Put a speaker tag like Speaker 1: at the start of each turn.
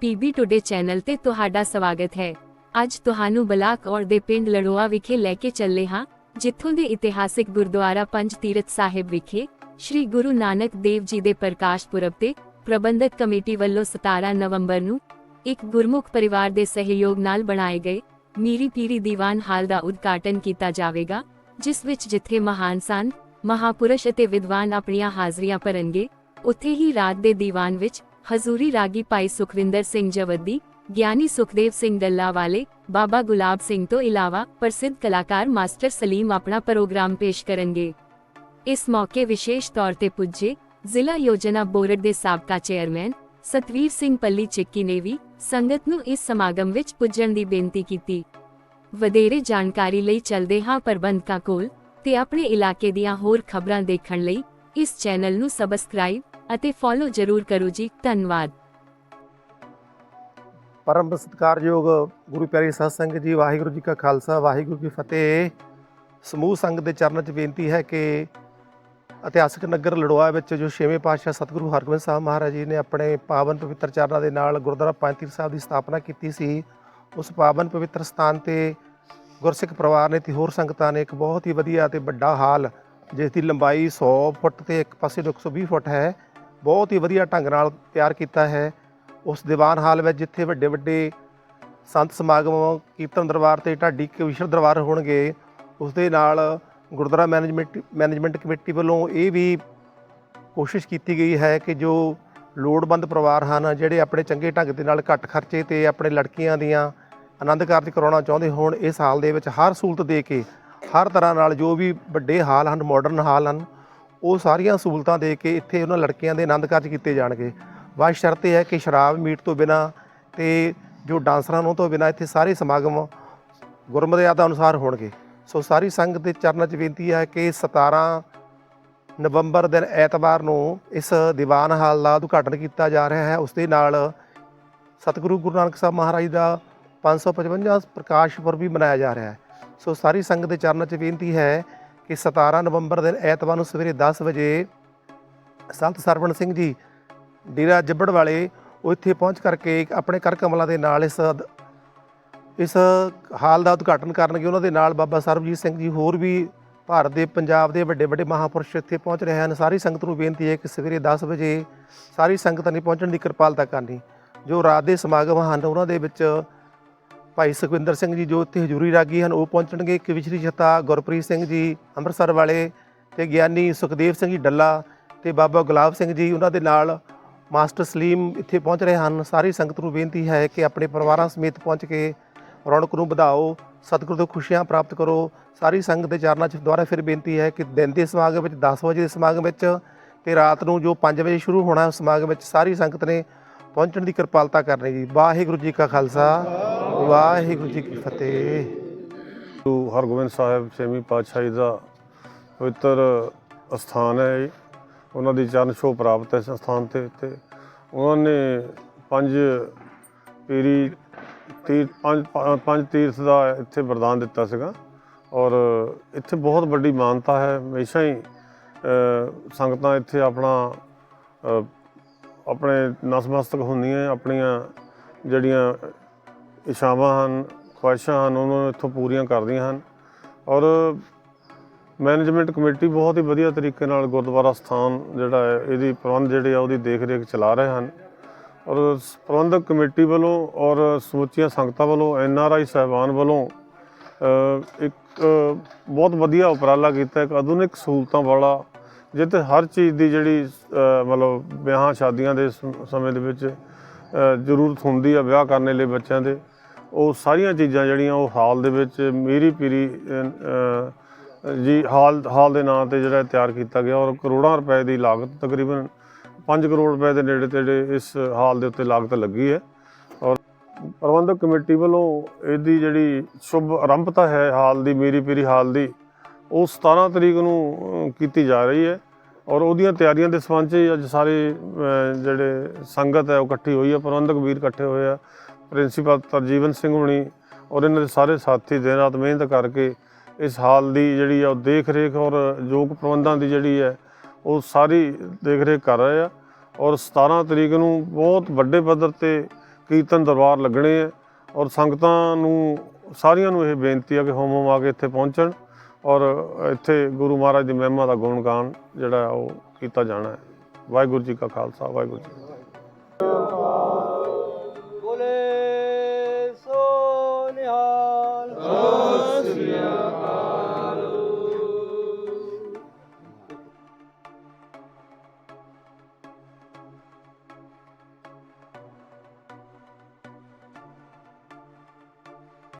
Speaker 1: PB today channel ਤੇ ਤੁਹਾਡਾ ਸਵਾਗਤ ਹੈ। ਅੱਜ ਤੁਹਾਨੂੰ ਬਲਾਕ ਔਰ ਦੇ ਪਿੰਡ ਲੜੋਆ ਵਿਖੇ ਲੈ ਕੇ ਚੱਲੇ ਹਾਂ, ਜਿੱਥੋਂ ਦੇ ਇਤਿਹਾਸਿਕ ਗੁਰਦੁਆਰਾ ਪੰਜ ਤੀਰਥ ਸਾਹਿਬ ਵਿਖੇ, ਸ੍ਰੀ ਗੁਰੂ ਨਾਨਕ ਦੇਵ ਜੀ ਦੇ ਪ੍ਰਕਾਸ਼ ਪੁਰਬ ਤੇ ਪ੍ਰਬੰਧਕ ਕਮੇਟੀ ਵੱਲੋਂ 17 ਨਵੰਬਰ ਨੂੰ ਇੱਕ ਗੁਰਮੁਖ ਪਰਿਵਾਰ ਦੇ ਸਹਿਯੋਗ ਨਾਲ ਬਣਾਏ ਗਏ ਮੀਰੀ ਪੀਰੀ ਦੀਵਾਨ ਹਾਲ ਦਾ ਉਦਘਾਟਨ ਕੀਤਾ ਜਾਵੇਗਾ, ਜਿਸ ਵਿੱਚ ਜਿੱਥੇ ਮਹਾਨ ਸੰਤ, ਮਹਾਪੁਰਸ਼ ਅਤੇ ਵਿਦਵਾਨ ਆਪਣੀਆਂ ਹਾਜ਼ਰੀਆਂ ਭਰਨਗੇ, ਉੱਥੇ ਹੀ ਰਾਤ ਦੇ ਦੀਵਾਨ ਵਿੱਚ ਹਜ਼ੂਰੀ ਰਾਗੀ ਭਾਈ ਸੁਖਵਿੰਦਰ ਸਿੰਘ ਜਵੱਦੀ, ਗਿਆਨੀ ਸੁਖਦੇਵ ਸਿੰਘ ਡੱਲਾ ਵਾਲੇ ਬਾਬਾ ਗੁਲਾਬ ਸਿੰਘ ਤੋਂ ਇਲਾਵਾ ਪ੍ਰਸਿੱਧ ਕਲਾਕਾਰ ਮਾਸਟਰ ਸਲੀਮ ਆਪਣਾ ਪ੍ਰੋਗਰਾਮ ਪੇਸ਼ ਕਰਨਗੇ। ਇਸ ਮੌਕੇ ਵਿਸ਼ੇਸ਼ ਤੌਰ ਤੇ ਪੁੱਜੇ ਜ਼ਿਲ੍ਹਾ ਯੋਜਨਾ ਬੋਰਡ ਦੇ ਸਾਬਕਾ ਚੇਅਰਮੈਨ ਸਤਵੀਰ ਸਿੰਘ ਪੱਲੀ ਚਿੱਕੀ ਨੇ ਵੀ ਸੰਗਤ ਨੂੰ ਇਸ ਸਮਾਗਮ ਵਿੱਚ ਪੁੱਜਣ ਦੀ ਬੇਨਤੀ ਕੀਤੀ। ਵਧੇਰੇ ਜਾਣਕਾਰੀ ਲਈ ਚਲਦੇ ਹਾਂ ਪ੍ਰਬੰਧਕਾਂ ਕੋਲ ਤੇ ਆਪਣੇ ਇਲਾਕੇ ਦੀਆਂ ਹੋਰ ਖਬਰਾਂ ਦੇਖਣ ਲਈ ਇਸ ਚੈਨਲ ਨੂੰ ਸਬਸਕ੍ਰਾਈਬ ਅਤੇ ਫੋਲੋ ਜ਼ਰੂਰ ਕਰੋ ਜੀ, ਧੰਨਵਾਦ।
Speaker 2: ਪਰਮ ਸਤਿਕਾਰਯੋਗ ਗੁਰੂ ਪਿਆਰੀ ਸਾਧ ਸੰਗਤ ਜੀ, ਵਾਹਿਗੁਰੂ ਜੀ ਕਾ ਖਾਲਸਾ, ਵਾਹਿਗੁਰੂ ਜੀ ਫਤਿਹ। ਸਮੂਹ ਸੰਗਤ ਦੇ ਚਰਨਾਂ 'ਚ ਬੇਨਤੀ ਹੈ ਕਿ ਇਤਿਹਾਸਕ ਨਗਰ ਲੜੋਆ ਵਿੱਚ ਜੋ ਛੇਵੇਂ ਪਾਤਸ਼ਾਹ ਸਤਿਗੁਰੂ ਹਰਗੋਬਿੰਦ ਸਾਹਿਬ ਮਹਾਰਾਜ ਜੀ ਨੇ ਆਪਣੇ ਪਾਵਨ ਪਵਿੱਤਰ ਚਰਨਾਂ ਦੇ ਨਾਲ ਗੁਰਦੁਆਰਾ ਪੰਜ ਸਾਹਿਬ ਦੀ ਸਥਾਪਨਾ ਕੀਤੀ ਸੀ, ਉਸ ਪਾਵਨ ਪਵਿੱਤਰ ਸਥਾਨ ਤੇ ਗੁਰਸਿੱਖ ਪਰਿਵਾਰ ਨੇ ਤੇ ਹੋਰ ਸੰਗਤਾਂ ਨੇ ਇੱਕ ਬਹੁਤ ਹੀ ਵਧੀਆ ਤੇ ਵੱਡਾ ਹਾਲ, ਜਿਸ ਦੀ ਲੰਬਾਈ 100 ਫੁੱਟ ਤੇ ਇੱਕ ਪਾਸੇ ਨੂੰ 120 ਫੁੱਟ ਹੈ ਬਹੁਤ ਹੀ ਵਧੀਆ ਢੰਗ ਨਾਲ ਤਿਆਰ ਕੀਤਾ ਹੈ। ਉਸ ਦੀਵਾਨ ਹਾਲ ਵਿੱਚ ਜਿੱਥੇ ਵੱਡੇ ਵੱਡੇ ਸੰਤ ਸਮਾਗਮ, ਕੀਰਤਨ ਦਰਬਾਰ ਤੇ ਢਾਡੀ ਕਵੀਸ਼ਰ ਦਰਬਾਰ ਹੋਣਗੇ ਉਸ ਦੇ ਨਾਲ ਗੁਰਦੁਆਰਾ ਮੈਨੇਜਮੈਂਟ ਮੈਨੇਜਮੈਂਟ ਕਮੇਟੀ ਵੱਲੋਂ ਇਹ ਵੀ ਕੋਸ਼ਿਸ਼ ਕੀਤੀ ਗਈ ਹੈ ਕਿ ਜੋ ਲੋੜਵੰਦ ਪਰਿਵਾਰ ਹਨ, ਜਿਹੜੇ ਆਪਣੇ ਚੰਗੇ ਢੰਗ ਦੇ ਨਾਲ ਘੱਟ ਖਰਚੇ ਤੇ ਆਪਣੇ ਲੜਕੀਆਂ ਦੀਆਂ ਆਨੰਦ ਕਾਰਜ ਕਰਾਉਣਾ ਚਾਹੁੰਦੇ ਹੋਣ, ਇਸ ਹਾਲ ਦੇ ਵਿੱਚ ਹਰ ਸਹੂਲਤ ਦੇ ਕੇ ਹਰ ਤਰ੍ਹਾਂ ਨਾਲ ਜੋ ਵੀ ਵੱਡੇ ਹਾਲ ਹਨ ਮਾਡਰਨ ਹਾਲ ਹਨ ਉਹ ਸਾਰੀਆਂ ਸਹੂਲਤਾਂ ਦੇ ਕੇ ਇੱਥੇ ਉਹਨਾਂ ਲੜਕੀਆਂ ਦੇ ਆਨੰਦ ਕਾਰਜ ਕੀਤੇ ਜਾਣਗੇ। ਵਾਹ ਸ਼ਰਤ ਇਹ ਹੈ ਕਿ ਸ਼ਰਾਬ ਮੀਟ ਤੋਂ ਬਿਨਾ ਤੇ ਜੋ ਡਾਂਸਰਾਂ ਨੂੰ ਤੋਂ ਬਿਨਾ ਇੱਥੇ ਸਾਰੇ ਸਮਾਗਮ ਗੁਰਮਰਿਆਦਾ ਅਨੁਸਾਰ ਹੋਣਗੇ। ਸੋ ਸਾਰੀ ਸੰਗਤ ਦੇ ਚਰਨਾਂ 'ਚ ਬੇਨਤੀ ਹੈ ਕਿ 17 ਨਵੰਬਰ ਦਿਨ ਐਤਵਾਰ ਨੂੰ ਇਸ ਦੀਵਾਨ ਹਾਲ ਦਾ ਉਦਘਾਟਨ ਕੀਤਾ ਜਾ ਰਿਹਾ ਹੈ। ਉਸ ਦੇ ਨਾਲ ਸਤਿਗੁਰੂ ਗੁਰੂ ਨਾਨਕ ਸਾਹਿਬ ਮਹਾਰਾਜ ਦਾ 555 ਪ੍ਰਕਾਸ਼ ਪੁਰਬ ਵੀ ਮਨਾਇਆ ਜਾ ਰਿਹਾ ਹੈ। ਸੋ ਸਾਰੀ ਸੰਗਤ ਦੇ ਚਰਨਾਂ 'ਚ ਬੇਨਤੀ ਹੈ ਕਿ 17 ਨਵੰਬਰ ਦਿਨ ਐਤਵਾਰ ਨੂੰ ਸਵੇਰੇ 10 ਵਜੇ ਸੰਤ ਸਰਵਣ ਸਿੰਘ ਜੀ ਡੇਰਾ ਜੱਬੜ ਵਾਲੇ ਉਹ ਇੱਥੇ ਪਹੁੰਚ ਕਰਕੇ ਆਪਣੇ ਕਰ ਕਮਲਾਂ ਦੇ ਨਾਲ ਇਸ ਇਸ ਹਾਲ ਦਾ ਉਦਘਾਟਨ ਕਰਨਗੇ। ਉਹਨਾਂ ਦੇ ਨਾਲ ਬਾਬਾ ਸਰਬਜੀਤ ਸਿੰਘ ਜੀ ਹੋਰ ਵੀ ਭਾਰਤ ਦੇ, ਪੰਜਾਬ ਦੇ ਵੱਡੇ ਵੱਡੇ ਮਹਾਪੁਰਸ਼ ਇੱਥੇ ਪਹੁੰਚ ਰਹੇ ਹਨ। ਸਾਰੀ ਸੰਗਤ ਨੂੰ ਬੇਨਤੀ ਹੈ ਕਿ ਸਵੇਰੇ 10 ਵਜੇ ਸਾਰੀ ਸੰਗਤ ਨੇ ਪਹੁੰਚਣ ਦੀ ਕਿਰਪਾਲਤਾ ਕਰਨੀ। ਜੋ ਰਾਤ ਦੇ ਸਮਾਗਮ ਹਨ, ਉਹਨਾਂ ਦੇ ਵਿੱਚ ਭਾਈ ਸੁਖਵਿੰਦਰ ਸਿੰਘ ਜੀ ਜੋ ਇੱਥੇ ਹਜ਼ੂਰੀ ਰਾਗੀ ਹਨ, ਉਹ ਪਹੁੰਚਣਗੇ ਕਵਿਸ਼ਰੀ ਜਥਾ ਗੁਰਪ੍ਰੀਤ ਸਿੰਘ ਜੀ, ਅੰਮ੍ਰਿਤਸਰ ਵਾਲੇ ਤੇ ਗਿਆਨੀ ਸੁਖਦੇਵ ਸਿੰਘ ਜੀ ਡੱਲਾ ਤੇ ਬਾਬਾ ਗੁਲਾਬ ਸਿੰਘ ਜੀ, ਉਹਨਾਂ ਦੇ ਨਾਲ ਮਾਸਟਰ ਸਲੀਮ ਇੱਥੇ ਪਹੁੰਚ ਰਹੇ ਹਨ। ਸਾਰੀ ਸੰਗਤ ਨੂੰ ਬੇਨਤੀ ਹੈ ਕਿ ਆਪਣੇ ਪਰਿਵਾਰਾਂ ਸਮੇਤ ਪਹੁੰਚ ਕੇ ਰੌਣਕ ਨੂੰ ਵਧਾਓ, ਸਤਿਗੁਰੂ ਤੋਂ ਖੁਸ਼ੀਆਂ ਪ੍ਰਾਪਤ ਕਰੋ। ਸਾਰੀ ਸੰਗਤ ਦੇ ਚਰਨਾਂ 'ਚ ਦੁਆਰਾ ਫਿਰ ਬੇਨਤੀ ਹੈ ਕਿ ਦਿਨ ਦੇ ਸਮਾਗਮ ਵਿੱਚ 10 ਵਜੇ ਦੇ ਸਮਾਗਮ ਵਿੱਚ ਤੇ ਰਾਤ ਨੂੰ ਜੋ 5 ਵਜੇ ਸ਼ੁਰੂ ਹੋਣਾ ਉਸ ਸਮਾਗਮ ਵਿੱਚ, ਸਾਰੀ ਸੰਗਤ ਨੇ ਪਹੁੰਚਣ ਦੀ ਕਿਰਪਾਲਤਾ ਕਰਨੀ ਜੀ। ਵਾਹਿਗੁਰੂ ਜੀ ਕਾ ਖਾਲਸਾ। ਵਾਹਿਗੁਰੂ ਜੀ ਕੀ ਫਤਿਹ।
Speaker 3: ਗੁਰੂ ਹਰਗੋਬਿੰਦ ਸਾਹਿਬ ਛੇਵੀਂ ਪਾਤਸ਼ਾਹੀ ਦਾ ਪਵਿੱਤਰ ਅਸਥਾਨ ਹੈ ਇਹ। ਉਹਨਾਂ ਦੀ ਚਰਨ ਛੋਹ ਪ੍ਰਾਪਤ ਹੈ ਇਸ ਸਥਾਨ ਤੇ ਤੇ ਉਹਨਾਂ ਨੇ ਪੰਜ ਪੀਰੀ ਤੀਰ, ਪੰਜ ਪੰਜ ਤੀਰਥ ਦਾ ਇੱਥੇ ਵਰਦਾਨ ਦਿੱਤਾ ਸੀਗਾ। ਔਰ ਇੱਥੇ ਬਹੁਤ ਵੱਡੀ ਮਾਨਤਾ ਹੈ। ਹਮੇਸ਼ਾ ਹੀ ਸੰਗਤਾਂ ਇੱਥੇ ਆਪਣਾ ਆਪਣੇ ਨਸਮਸਤਕ ਹੁੰਦੀਆਂ ਆਪਣੀਆਂ ਜਿਹੜੀਆਂ ਇਛਾਵਾਂ ਹਨ, ਖੁਆਇਸ਼ਾਂ ਹਨ, ਉਹਨਾਂ ਨੂੰ ਇੱਥੋਂ ਪੂਰੀਆਂ ਕਰਦੀਆਂ ਹਨ। ਔਰ ਮੈਨੇਜਮੈਂਟ ਕਮੇਟੀ ਬਹੁਤ ਹੀ ਵਧੀਆ ਤਰੀਕੇ ਨਾਲ ਗੁਰਦੁਆਰਾ ਸਥਾਨ ਜਿਹੜਾ ਹੈ, ਇਹਦੀ ਪ੍ਰਬੰਧ ਜਿਹੜੇ ਆ, ਉਹਦੀ ਦੇਖ ਰੇਖ ਚਲਾ ਰਹੇ ਹਨ। ਔਰ ਪ੍ਰਬੰਧਕ ਕਮੇਟੀ ਵੱਲੋਂ ਔਰ ਸਮੁੱਚੀਆਂ ਸੰਗਤਾਂ ਵੱਲੋਂ, ਐਨ ਆਰ ਆਈ ਸਾਹਿਬਾਨ ਵੱਲੋਂ ਇੱਕ ਬਹੁਤ ਵਧੀਆ ਉਪਰਾਲਾ ਕੀਤਾ, ਇੱਕ ਆਧੁਨਿਕ ਸਹੂਲਤਾਂ ਵਾਲਾ, ਜਿੱਥੇ ਹਰ ਚੀਜ਼ ਦੀ ਜਿਹੜੀ ਮਤਲਬ ਵਿਆਹਾਂ, ਸ਼ਾਦੀਆਂ ਦੇ ਸਮੇਂ ਦੇ ਵਿੱਚ ਜ਼ਰੂਰਤ ਹੁੰਦੀ ਆ ਵਿਆਹ ਕਰਨ ਲਈ ਬੱਚਿਆਂ ਦੇ। ਉਹ ਸਾਰੀਆਂ ਚੀਜ਼ਾਂ ਜਿਹੜੀਆਂ ਉਹ ਹਾਲ ਦੇ ਵਿੱਚ ਮੀਰੀ ਪੀਰੀ ਜੀ, ਹਾਲ ਹਾਲ ਦੇ ਨਾਂ ਤੇ ਜਿਹੜਾ ਤਿਆਰ ਕੀਤਾ ਗਿਆ ਔਰ ਕਰੋੜਾਂ ਰੁਪਏ ਦੀ ਲਾਗਤ ਤਕਰੀਬਨ 5 ਕਰੋੜ ਰੁਪਏ ਦੇ ਨੇੜੇ ਤੇੜੇ ਇਸ ਹਾਲ ਦੇ ਉੱਤੇ ਲਾਗਤ ਲੱਗੀ ਹੈ ਔਰ ਪ੍ਰਬੰਧਕ ਕਮੇਟੀ ਵੱਲੋਂ ਇਹਦੀ ਜਿਹੜੀ ਸ਼ੁਭ ਆਰੰਭਤਾ ਹੈ ਹਾਲ ਦੀ, ਮੀਰੀ ਪੀਰੀ ਹਾਲ ਦੀ, ਉਹ 17 ਤਰੀਕ ਨੂੰ ਕੀਤੀ ਜਾ ਰਹੀ ਹੈ ਔਰ ਉਹਦੀਆਂ ਤਿਆਰੀਆਂ ਦੇ ਸੰਬੰਧ 'ਚ ਹੀ ਅੱਜ ਸਾਰੇ ਜਿਹੜੇ ਸੰਗਤ ਹੈ ਉਹ ਇਕੱਠੀ ਹੋਈ ਹੈ, ਪ੍ਰਬੰਧਕ ਵੀਰ ਇਕੱਠੇ ਹੋਏ ਆ ਪ੍ਰਿੰਸੀਪਲ ਤਰਜੀਵਨ ਸਿੰਘ ਹੁਣੀ ਔਰ ਇਹਨਾਂ ਦੇ ਸਾਰੇ ਸਾਥੀ ਦਿਨ ਰਾਤ ਮਿਹਨਤ ਕਰਕੇ ਇਸ ਹਾਲ ਦੀ ਜਿਹੜੀ ਆ ਉਹ ਦੇਖ ਰੇਖ ਔਰ ਯੋਗ ਪ੍ਰਬੰਧਾਂ ਦੀ ਜਿਹੜੀ ਹੈ, ਉਹ ਸਾਰੀ ਦੇਖ ਰੇਖ ਕਰ ਰਹੇ ਆ। ਔਰ 17 ਤਰੀਕ ਨੂੰ ਬਹੁਤ ਵੱਡੇ ਪੱਧਰ ਤੇ ਕੀਰਤਨ ਦਰਬਾਰ ਲੱਗਣੇ ਹੈ ਔਰ ਸੰਗਤਾਂ ਨੂੰ, ਸਾਰੀਆਂ ਨੂੰ ਇਹ ਬੇਨਤੀ ਆ ਕਿ ਹੋਮ ਹੋਮ ਆ ਕੇ ਇੱਥੇ ਪਹੁੰਚਣ ਔਰ ਇੱਥੇ ਗੁਰੂ ਮਹਾਰਾਜ ਦੀ ਮਹਿਮਾ ਦਾ ਗੁਣਗਾਨ ਜਿਹੜਾ ਉਹ ਕੀਤਾ ਜਾਣਾ ਹੈ। ਵਾਹਿਗੁਰੂ ਜੀ ਕਾ ਖਾਲਸਾ, ਵਾਹਿਗੁਰੂ ਜੀ